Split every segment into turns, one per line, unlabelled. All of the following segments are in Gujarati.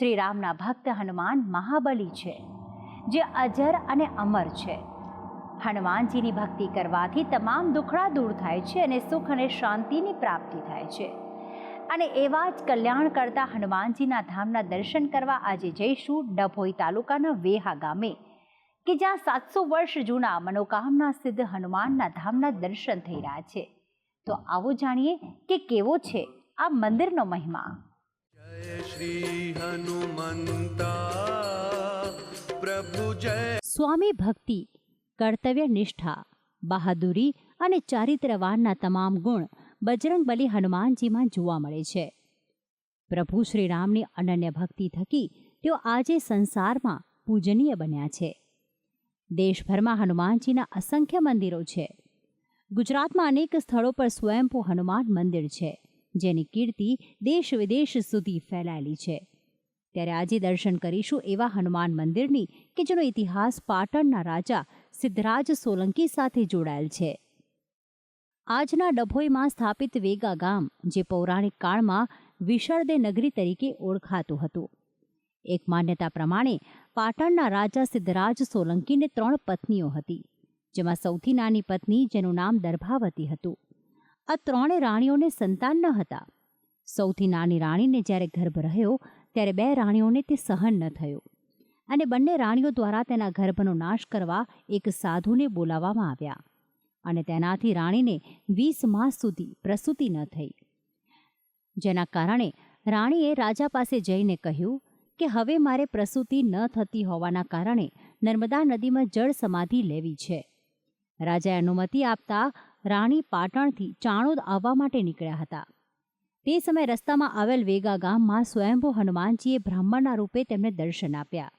શ્રી રામના ભક્ત હનુમાન મહાબલી છે, જે અજર અને અમર છે. હનુમાનજીની ભક્તિ કરવાથી તમામ દુખડા દૂર થાય છે અને સુખ અને શાંતિની પ્રાપ્તિ થાય છે. અને એવા જ કલ્યાણ કરતા હનુમાનજીના ધામના દર્શન કરવા આજે જઈશું ડભોઈ તાલુકાના વેહા ગામે, કે જ્યાં સાતસો વર્ષ જૂના મનોકામના સિદ્ધ હનુમાનના ધામના દર્શન થઈ રહ્યા છે. તો આવો જાણીએ કે કેવો છે આ મંદિરનો મહિમા. સ્વામી ભક્તિ કર્તવ્ય નિષ્ઠા બહાદુરી અને ચારિત્રવાનના તમામ ગુણ બજરંગ બલી હનુમાનજીમાં જોવા મળે છે. પ્રભુ શ્રીરામની અનન્ય ભક્તિ થકી તેઓ આજે સંસારમાં પૂજનીય બન્યા છે. દેશભરમાં હનુમાનજીના અસંખ્ય મંદિરો છે. ગુજરાતમાં અનેક સ્થળો પર સ્વયંભૂ હનુમાન મંદિર છે. જેની કીર્તિ દેશ વિદેશ સુધી ફેલાયેલી છે. ત્યારે આજે દર્શન કરીશું એવા હનુમાન મંદિરની કે જેનો ઇતિહાસ પાટણના રાજા સિદ્ધરાજ સોલંકી સાથે જોડાયેલ છે. આજના ડભોઈમાં સ્થાપિત વેગા ગામ, જે પૌરાણિક કાળમાં વિશળદે નગરી તરીકે ઓળખાતું હતું. એક માન્યતા પ્રમાણે પાટણના રાજા સિદ્ધરાજ સોલંકીને ત્રણ પત્નીઓ હતી, જેમાં સૌથી નાની પત્ની જેનું નામ દર્ભાવતી હતું. આ ત્રણે રાણીઓને સંતાન ન હતા. સૌથી નાની રાણીને જ્યારે ગર્ભ રહ્યો, ત્યારે બે રાણીઓને તે સહન ન થયું. અને બંને રાણીઓ દ્વારા તેના ગર્ભનો નાશ કરવા એક સાધુને બોલાવવામાં આવ્યા. અને તેનાથી રાણીને વીસ માસ સુધી પ્રસૂતિ ન થઈ. જેના કારણે રાણીએ રાજા પાસે જઈને કહ્યું કે હવે મારે પ્રસૂતિ ન થતી હોવાના કારણે નર્મદા નદીમાં જળ સમાધિ લેવી છે. રાજાએ અનુમતિ આપતા રાણી પાટણથી ચાણોદ આવવા માટે નીકળ્યા હતા. તે સમયે રસ્તામાં આવેલ વેગા ગામમાં સ્વયંભૂ હનુમાનજીએ બ્રાહ્મણના રૂપે તેમને દર્શન આપ્યા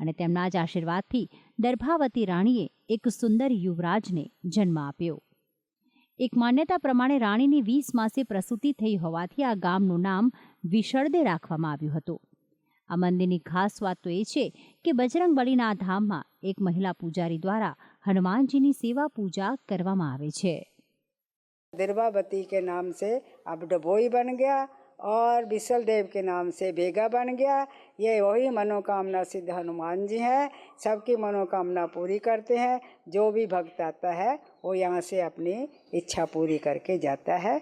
અને તેમના જ આશીર્વાદથી દર્ભાવતી રાણીએ એક સુંદર યુવરાજને જન્મ આપ્યો. એક માન્યતા પ્રમાણે રાણીની વીસ માસે પ્રસૂતિ થઈ હોવાથી આ ગામનું નામ વિશળદે રાખવામાં આવ્યું હતું. આ મંદિરની ખાસ વાત તો એ છે કે બજરંગબલીના આ ધામમાં એક મહિલા પૂજારી દ્વારા હનુમાનજીની સેવા પૂજા કરવામાં આવે છે
दिर्वावती के नाम से अब डभोई बन गया और विशल देव के नाम से बेगा बन गया ये वही मनोकामना सिद्ध हनुमान जी हैं सबकी मनोकामना पूरी करते हैं जो भी भक्त आता है वो यहाँ से अपनी इच्छा पूरी करके जाता है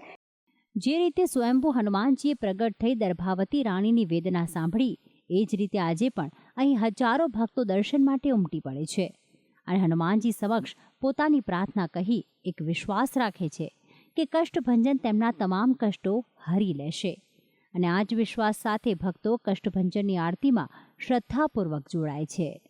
જે રીતે સ્વયંભૂ હનુમાનજીએ પ્રગટ થઈ દર્ભાવતી રાણીની વેદના સાંભળી એ જ રીતે આજે પણ અહીં હજારો ભક્તો દર્શન માટે ઉમટી પડે છે અને હનુમાનજી સમક્ષ પોતાની પ્રાર્થના કહી એક વિશ્વાસ રાખે છે કે કષ્ટભંજન તેમના તમામ કષ્ટો હરી લેશે. અને આ જ વિશ્વાસ સાથે ભક્તો કષ્ટભંજનની આરતીમાં શ્રદ્ધાપૂર્વક જોડાય છે.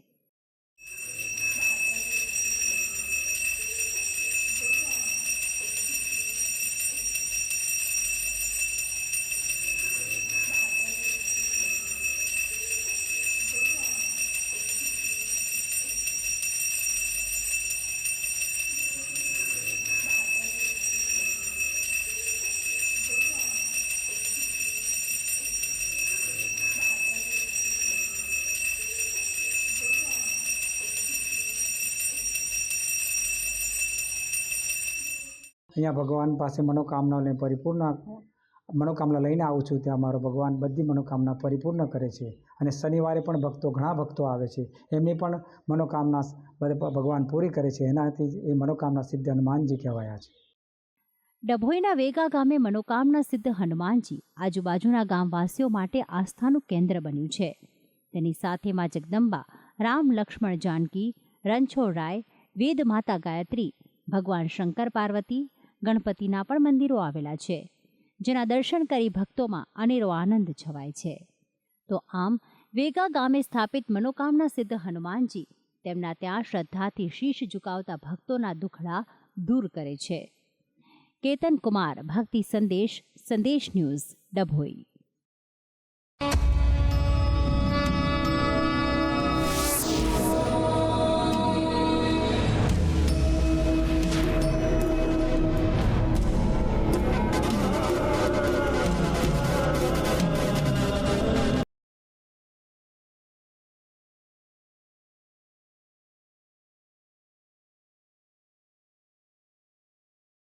અહીંયા ભગવાન પાસે મનોકામના લઈને પરિપૂર્ણ મનોકામના લઈને આવું છું ત્યાં મારો ભગવાન બધી મનોકામના પરિપૂર્ણ કરે છે. અને શનિવારે પણ ભક્તો, ઘણા ભક્તો આવે છે. એમની પણ મનોકામના ભગવાન પૂરી કરે છે. એનાથી એ મનોકામના સિદ્ધ હનુમાનજી કહેવાયા છે.
ડભોઈના વેગા ગામે મનોકામના સિદ્ધ હનુમાનજી આજુબાજુના ગામવાસીઓ માટે આસ્થાનું કેન્દ્ર બન્યું છે. તેની સાથે માં જગદંબા, રામ લક્ષ્મણ જાનકી રણછોડ રાય વેદ માતા ગાયત્રી, ભગવાન શંકર પાર્વતી ગણપતિના પણ મંદિરો આવેલા છે, જેના દર્શન કરી ભક્તોમાં અનેરો આનંદ છવાય છે. તો આમ, વેગા ગામે સ્થાપિત મનોકામના સિદ્ધ હનુમાનજી તેમના ત્યાં શ્રદ્ધાથી શીશ ઝુકાવતા ભક્તોના દુખડા દૂર કરે છે. કેતન કુમાર, ભક્તિ સંદેશ સંદેશ ન્યૂઝ, ડભોઈ.